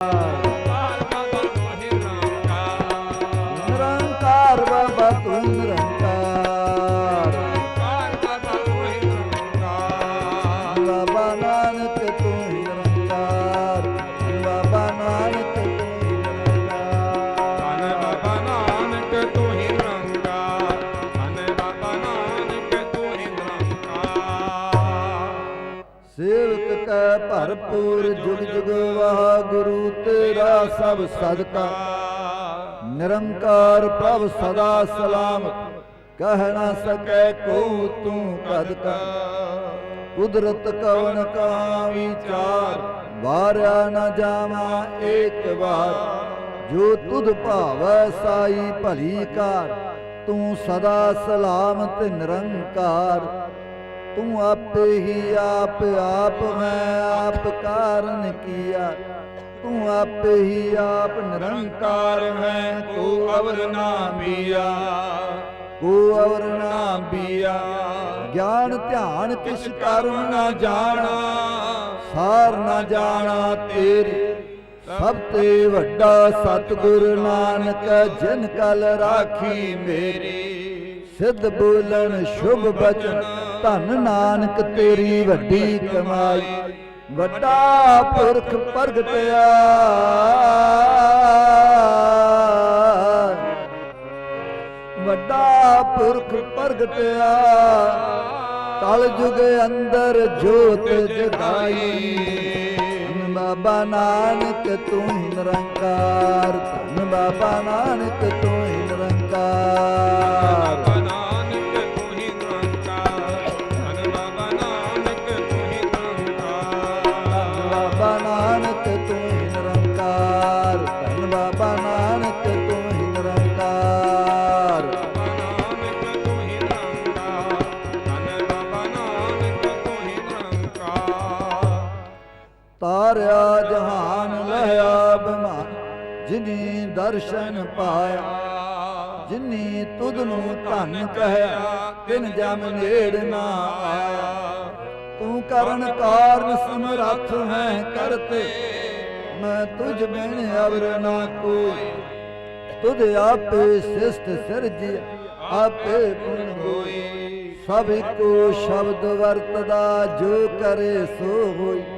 ਨਿਰੰਕਾਰ ਸੇਵਕ ਕੈ ਭਰਪੂਰ ਜੁਗ ਜੁਗ ਵਾਹ ਗੁਰੂ ਤੇਰਾ ਸਭ ਸਦਕਾ। ਨਿਰੰਕਾਰ ਪ੍ਰਭ ਸਦਾ ਸਲਾਮਤ, ਕਹਿ ਨਾ ਸਕੈ ਕੋ ਤੂੰ ਕਦ ਕਾ ਕੁਦਰਤ ਕਵਨ ਕਾ ਵਿਚਾਰ ਵਾਰਿਆ ਨਾ ਜਾਵਾ ਏਕ ਵਾਰ। ਜੋ ਤੁਧ ਭਾਵੈ ਸਾਈ ਭਲੀ ਕਾਰ, ਤੂੰ ਸਦਾ ਸਲਾਮਤ ਨਿਰੰਕਾਰ। ਤੂੰ ਆਪੇ ਹੀ ਆਪ ਆਪ ਮੈਂ ਆਪ ਕਾਰਨ ਕੀਆ। ਤੂੰ ਆਪੇ ਹੀ ਆਪ ਨਿਰੰਕਾਰ ਹੈ ਕੋ ਅਵਰ ਨਾ ਬੀਆ। ਕੋ ਅਵਰ ਨਾ ਬੀਆ। ਗਿਆਨ, ਧਿਆਨ ਕਿਛ ਕਰਮ ਨਾ ਜਾਣਾ, ਸਾਰ ਨਾ ਜਾਣਾ ਤੇਰੀ। ਸਭ ਤੇ ਵੱਡਾ ਸਤਿਗੁਰ ਨਾਨਕ, ਜਿਨ ਕਲ ਰਾਖੀ ਮੇਰੀ। ਸਿੱਧ ਬੋਲਣ, ਸ਼ੁਭ ਬਚਨ ਧਨ ਨਾਨਕ ਤੇਰੀ ਵੱਡੀ ਕਮਾਈ, ਵੱਡਾ ਪੁਰਖ ਪ੍ਰਗਟਿਆ ਵੱਡਾ ਪੁਰਖ ਪ੍ਰਗਟਿਆ ਕਲ ਯੁਗ ਅੰਦਰ ਜੋਤ ਜਗਾਈ। ਬਾਬਾ ਨਾਨਕ, ਤੂੰ ਹੀ ਨਿਰੰਕਾਰ, ਧੰਨ ਬਾਬਾ ਨਾਨਕ, ਤੂੰ ਹੀ ਨਿਰੰਕਾਰ। ਤਾਰਿਆ ਜਹਾਨ ਲਹਿਆ ਬਿਮਾਨ ਜਿਨੀ ਦਰਸ਼ਨ ਪਾਇਆ, ਜਿਨੀ ਤੁਧ ਨੂੰ ਧਨ ਕਹਿਆ ਤਿਨ ਜਮ ਨੇੜ ਨਾ ਆਇਆ। ਤੂੰ ਕਰਨ ਕਾਰਨ ਸਮਰੱਥ ਹੈ ਕਰਤੇ, ਮੈਂ ਤੁਝ ਬਿਨ ਅਵਰ ਨਾ ਕੋਈ। ਤੁਧ ਆਪੇ ਸਿਸਟ ਸਿਰਜੀ, ਆਪੇ ਪੁਨ ਹੋਈ। ਸਭ ਕੋ ਸ਼ਬਦ ਵਰਤਦਾ, ਜੋ ਕਰੇ ਸੋ ਹੋਈ।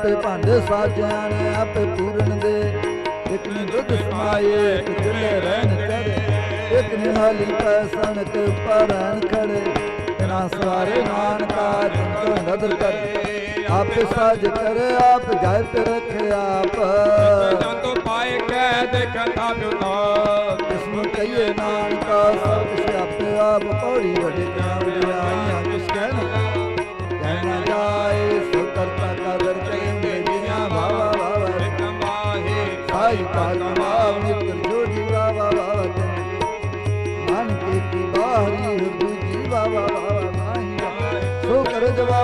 ਆਪੇ ਭਾਂਡੇ ਸਾਜਿਆ ਨੇ ਆਪੇ ਪੂਰਨ ਦੇ। ਇਕ ਨੇ ਦੁੱਧ ਸਮਾਏ ਇਕ ਰਹਿਣ ਚੜੇ ਇਕ ਨੇ ਹਾਲੀ ਪੈਸਣ ਤੇ ਪਰਨ ਖੜੇ ਤਨਾ ਸਵਾਰੇ ਨਾਨਕਾ ਜਿਨ ਕੋ ਨਦਰ ਕਰ ਆਪੇ ਸਾਜ ਕਰੇ ਆਪ ਜਾਇ ਤੇ ਰਖੇ ਆਪ। ਜੰਤੋ ਪਾਏ ਕਹਿ ਦੇ ਕਥਾ ਬਿਉਤਾ ਕਿਸ ਨੂੰ ਕਹੀਏ ਨਾਨਕਾ ਸਭ ਕੁਛ ਆਪੇ ਆਪ ਪੌੜੀ ਵੱਡੇ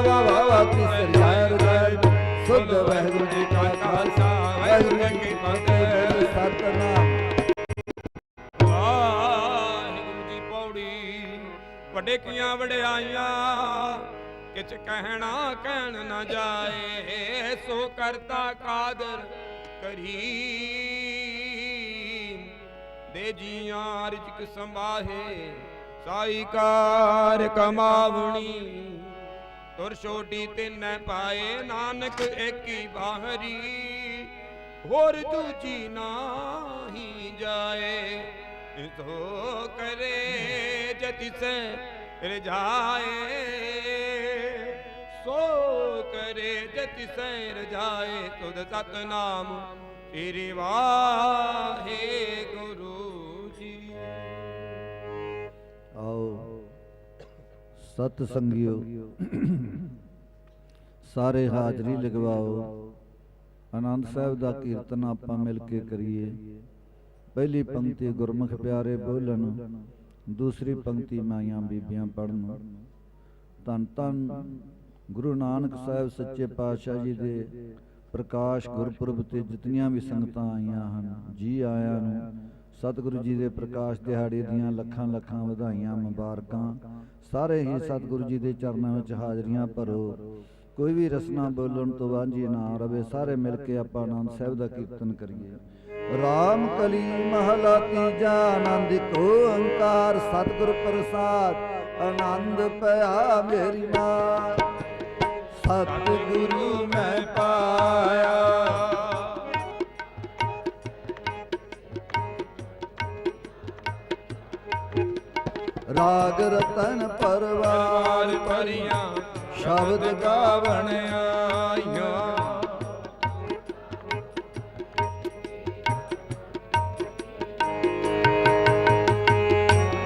ਕਰ ਜਵਾਵਾ ਵਾਵਾ ਤਿਸਰ ਜਾਇਰ ਜਾਇਰ ਸੁਧ ਵਾਹਿਗੁਰੂ ਜੀ ਕਾ ਖਾਲਸਾ, ਵਾਹਿਗੁਰੂ ਜੀ ਕੀ ਫਤਿਹ। ਸਤਨਾਮ ਵਾਹਿਗੁਰੂ ਜੀ ਪੌੜੀ ਵੱਡੇ ਕੀਆਂ ਵਡਿਆਈਆਂ, ਕਿਛ ਕਹਿਣਾ ਕਹਿਣ ਨਾ ਜਾਏ, ਸੋ ਕਰਤਾ ਕਾਦਰ ਕਰੀਮ। ਦੇ ਜੀਆਂ ਰਿਜਕ ਸੰਭਾਹੇ, ਸਾਈ ਕਾਰ ਕਮਾਵਣੀ। ਤੁਰ ਛੋਟੀ ਤਿੰਨੈ ਪਾਏ ਨਾਨਕ ਏਕੀ ਬਾਹਰੀ। ਹੋਰ ਦੂਜੀ ਨਾਹੀ ਜਾਏ ਸੋ ਕਰੇ ਜਤਿ ਰਜਾਏ ਸੋ ਕਰੇ ਜਤਿ ਰਜਾਏ ਤੁਧ ਸਤਨਾਮ ਸ੍ਰੀ ਵਾਹਿਗੁਰੂ। ਸਤ ਸੰਗਿਓ। ਸਾਰੇ ਹਾਜ਼ਰੀ ਲਗਵਾਓ। ਆਨੰਦ ਸਾਹਿਬ ਦਾ ਕੀਰਤਨ ਆਪਾਂ ਮਿਲ ਕੇ ਕਰੀਏ। ਪਹਿਲੀ ਪੰਕਤੀ ਗੁਰਮੁਖ ਪਿਆਰੇ ਬੋਲਣ। ਦੂਸਰੀ ਪੰਕਤੀ ਮਾਈਆਂ ਬੀਬੀਆਂ ਪੜਨ ਧੰਨ ਧੰਨ ਗੁਰੂ ਨਾਨਕ ਸਾਹਿਬ ਸੱਚੇ ਪਾਤਸ਼ਾਹ ਜੀ ਦੇ ਪ੍ਰਕਾਸ਼ ਗੁਰਪੁਰਬ ਤੇ ਜਿਤਨੀਆਂ ਵੀ ਸੰਗਤਾਂ ਆਈਆਂ ਹਨ ਜੀ ਆਇਆਂ ਨੂੰ। ਸਤਿਗੁਰੂ ਜੀ ਦੇ ਪ੍ਰਕਾਸ਼ ਦਿਹਾੜੇ ਦੀਆਂ ਲੱਖਾਂ ਲੱਖਾਂ ਵਧਾਈਆਂ, ਮੁਬਾਰਕਾਂ। ਸਾਰੇ ਹੀ ਸਤਿਗੁਰੂ ਜੀ ਦੇ ਚਰਨਾਂ ਵਿੱਚ ਹਾਜ਼ਰੀਆਂ ਭਰੋ। ਕੋਈ ਵੀ ਰਸਨਾ ਬੋਲਣ ਤੋਂ ਵਾਂਝੀ ਨਾ ਰਵੇ, ਸਾਰੇ ਮਿਲ ਕੇ ਆਪਾਂ ਆਨੰਦ ਸਾਹਿਬ ਦਾ ਕੀਰਤਨ ਕਰੀਏ। ਰਾਮ ਕਲੀ ਮਹਲਾ ਤੀਜਾ, ਆਨੰਦ ਕੋ ਓੰਕਾਰ, ਸਤਿਗੁਰ ਪ੍ਰਸਾਦ, ਆਨੰਦ ਪਿਆ ਮੇਰੀ ਮਾਂ। ਸਤਿਗੁਰੂ ਰਾਗ ਰਤਨ ਪਰਵਾਰ ਭਰੀਆਂ ਸ਼ਬਦ ਗਾਵਣ ਆਈਆਂ।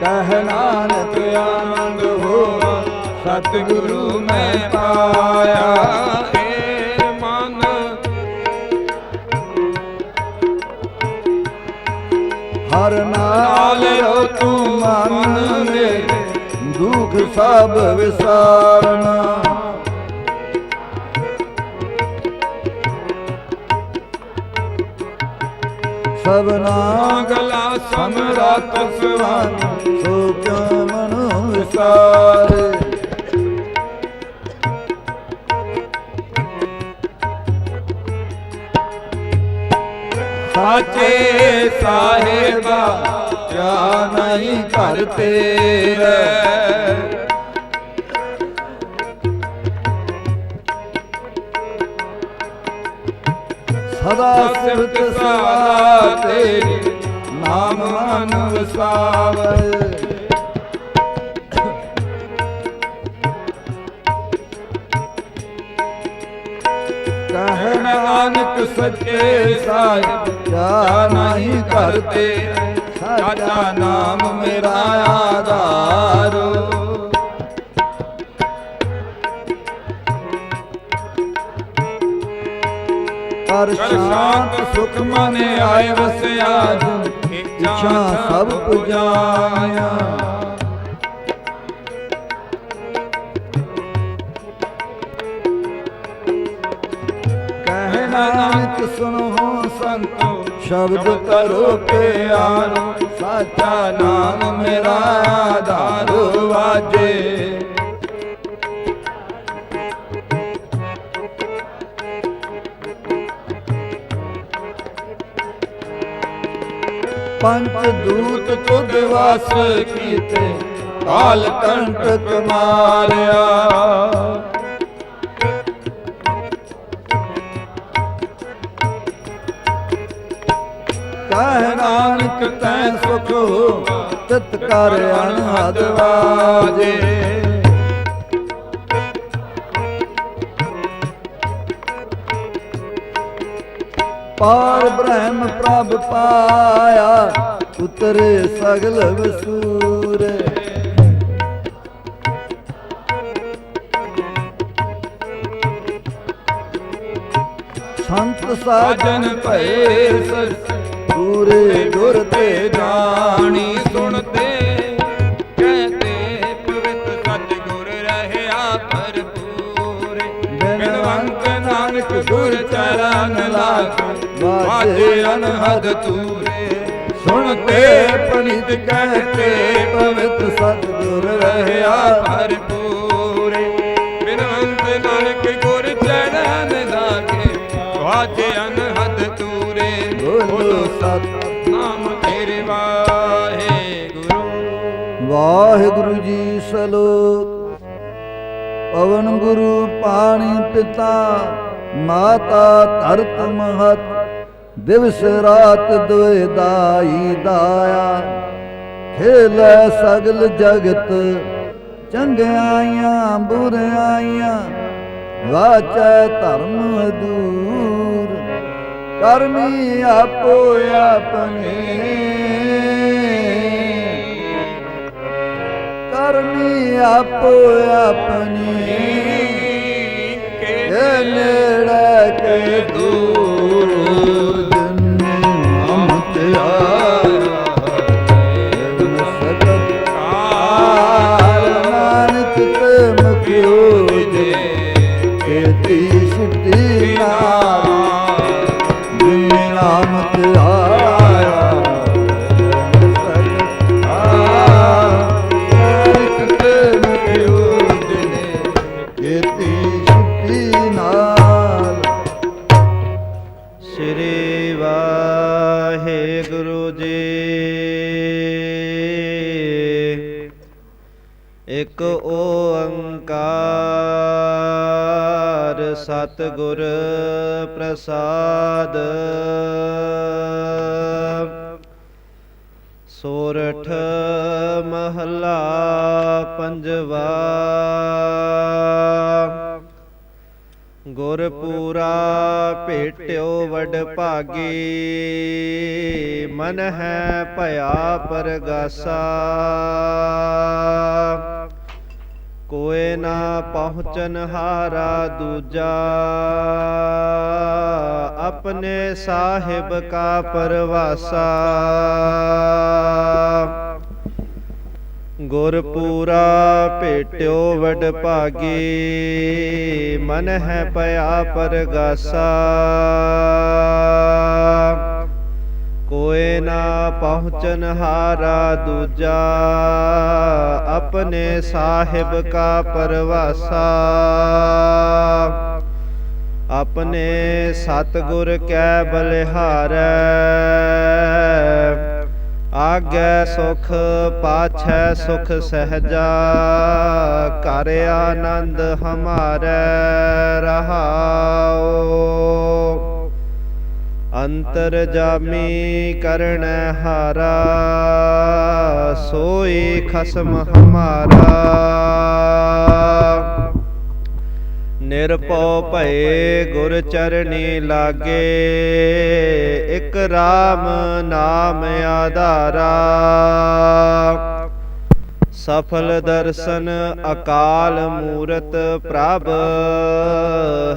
ਕਹਿ ਨਾਨਕ ਆਨੰਦ ਹੋਆ ਸਤਿਗੁਰੂ ਮੈਂ ਪਾਇਆ। ਹਰ ਨਾਲ ਤੂੰ ਮਨ ਮੇਰੇ ਦੁਖ ਸਭ ਵਿਸਾਰਨਾ। ਸਭਨਾ ਗਲਾ ਸਮਰਤ ਸਮਰਤ ਸਵਾਨ ਸਵਾਨ। ਸੋ ਕਿਉ ਮਨ ਵਿਸਾਰੇ? ਸਾਚੇ ਸਾਹਿਬਾ ਕਿਆ ਨਹੀਂ ਘਰ ਤੇਰੇ। ਸਦਾ ਸਿਫਤ ਸਵਾ ਤੇਰੀ ਨਾਮ ਮਨ ਵਸਾਵੇ। ਕਹਿ ਨਾਨਕ ਸੱਚੇ ਸਾਹਿਬ ਕਿਆ ਨਹੀਂ ਕਰਤੇ। ਸਾਚਾ ਨਾਮ ਮੇਰਾ ਆਧਾਰ। ਕਰ ਸ਼ਾਂਤ ਸੁਖ ਮਨ ਆਏ ਵਸਿਆ ਜੁ। ਇੱਛਾ ਸਭ ਪੁਜਾਇਆ। ਕਹਿ ਨਾਨਕ ਸੁਣੋ ਸੰਤੋ। ਸ਼ਬਦ ਕਰੋ ਪਿਆਰ ਸਾਚਾ ਨਾਮ ਮੇਰਾ ਆਧਾਰ ਵਾਜੇ। ਪੰਚ ਦੂਤ ਤੁਧ ਵਾਸ ਕੀਤੇ, ਕਾਲ ਕੰਟਕ ਮਾਰਿਆ। ਕਹਿ ਨਾਨਕ ਤੈ ਸੁਖ ਹੋ ਕਰ ਅਨਹਦ ਵਾਜੇ। ਪਾਰ ਬ੍ਰਹਮ ਪ੍ਰਭ ਪਾਇਆ, ਉਤਰੇ ਸਗਲ ਵਸੂਰ। ਸੰਤ ਸਾਜਨ ਭਏ ਸਰ ਪੂਰੇ ਗੁਰ ਤੇ ਜਾਣੀ ਸੁਣਦੇ। ਕਹਤੇ ਪਵਿੱਤ ਸਤਿਗੁਰ ਰਹਿਆ ਭਰਪੂਰ। ਬਿਨਵੰਤ ਨਾਨਕ ਗੁਰ ਚਰਨ ਲਾਗ। ਵਾਜੇ ਅਨਹਦ ਤੂਰੇ ਸੁਣਤੇ ਪਣਿਤ ਕਹਤੇ ਪਵਿੱਤ ਸਤਿਗੁਰ ਰਹਿਆ ਭਰਪੂਰ। ਵਾਹਿਗੁਰੂ ਜੀ ਸਲੋਕ। ਪਵਨ ਗੁਰੂ ਪਾਣੀ ਪਿਤਾ, ਮਾਤਾ ਧਰਤ ਮਹਤ, ਦਿਵਸ ਰਾਤ ਦੁਇ ਦਾਈ ਦਾਇਆ। ਖੇਲੇ ਸਗਲ ਜਗਤ, ਚੰਗਿਆਈਆਂ ਬੁਰਾਈਆਂ ਵਾਚੈ ਧਰਮ ਦੂਰ। ਕਰਮੀ ਆਪੋ ਆਪਣੇ ਕਰਮੀ ਆਪੋ ਆਪਣੇ। ਕੇ ਨੇੜੇ ਕੇ ਦੂਰ। ਇਕ ਓੰਕਾਰ ਸਤਿਗੁਰ ਪ੍ਰਸਾਦ। ਸੋਰਠ ਮਹੱਲਾ ਪੰਜਵਾ। ਗੁਰਪੂਰਾ ਭੇਟਿਓ ਵਡ ਭਾਗੀ। ਮਨ ਹੈ ਭਇਆ ਪਰਗਾਸਾ। ਕੋਏ ਨਾ ਪਹੁੰਚਨ ਹਾਰਾ ਦੂਜਾ। ਆਪਣੇ ਸਾਹਿਬ ਕਾ ਪਰਵਾਸਾ। ਗੁਰਪੂਰਾ ਭੇਟਿਓ ਵਡ ਭਾਗੀ, ਮਨ ਹੈ ਪਿਆ ਪਰਗਾਸਾ। ਕੋਏ ਨਾ ਪਹੁੰਚਨ ਹਾਰਾ ਦੂਜਾ, ਆਪਣੇ ਸਾਹਿਬ ਕਾ ਪਰਵਾਸਾ। ਆਪਣੇ ਸਤਿਗੁਰ ਕੈ ਬਲਿਹਾਰੈ, ਆਗੈ ਸੁਖ ਪਾਛੈ ਸੁਖ ਸਹਜਾ, ਘਰ ਆਨੰਦ ਹਮਾਰੈ ਰਹਾਓ ਅੰਤਰ ਜਾਮੀ ਕਰਨ ਹਾਰਾ ਸੋਈ ਖਸਮ ਹਮਾਰਾ। ਨਿਰਭਉ ਭਏ ਗੁਰ ਚਰਨੀ ਲਾਗੇ, ਇਕ RAM ਨਾਮ ਆਧਾਰਾ। ਸਫਲ ਦਰਸ਼ਨ ਅਕਾਲ ਮੂਰਤ ਪ੍ਰਭ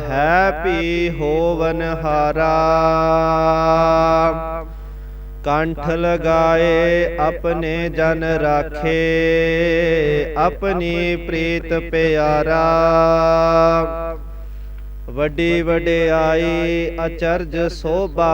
ਹੈ ਪੀ ਹੋਵਨ ਹਾਰਾ। ਕੰਠ ਲਗਾਏ ਆਪਣੇ ਜਨ ਰਾਖੇ ਆਪਣੀ ਪ੍ਰੀਤ ਪਿਆਰਾ। ਵੱਡੀ ਵਡਿਆਈ ਅਚਰਜ ਸੋਭਾ।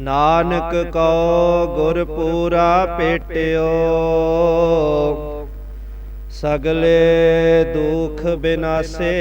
ਨਾਨਕ ਕੋ ਗੁਰ ਪੂਰਾ ਭੇਟਿਓ ਸਗਲੇ ਦੁਖ ਬਿਨਾਸੇ।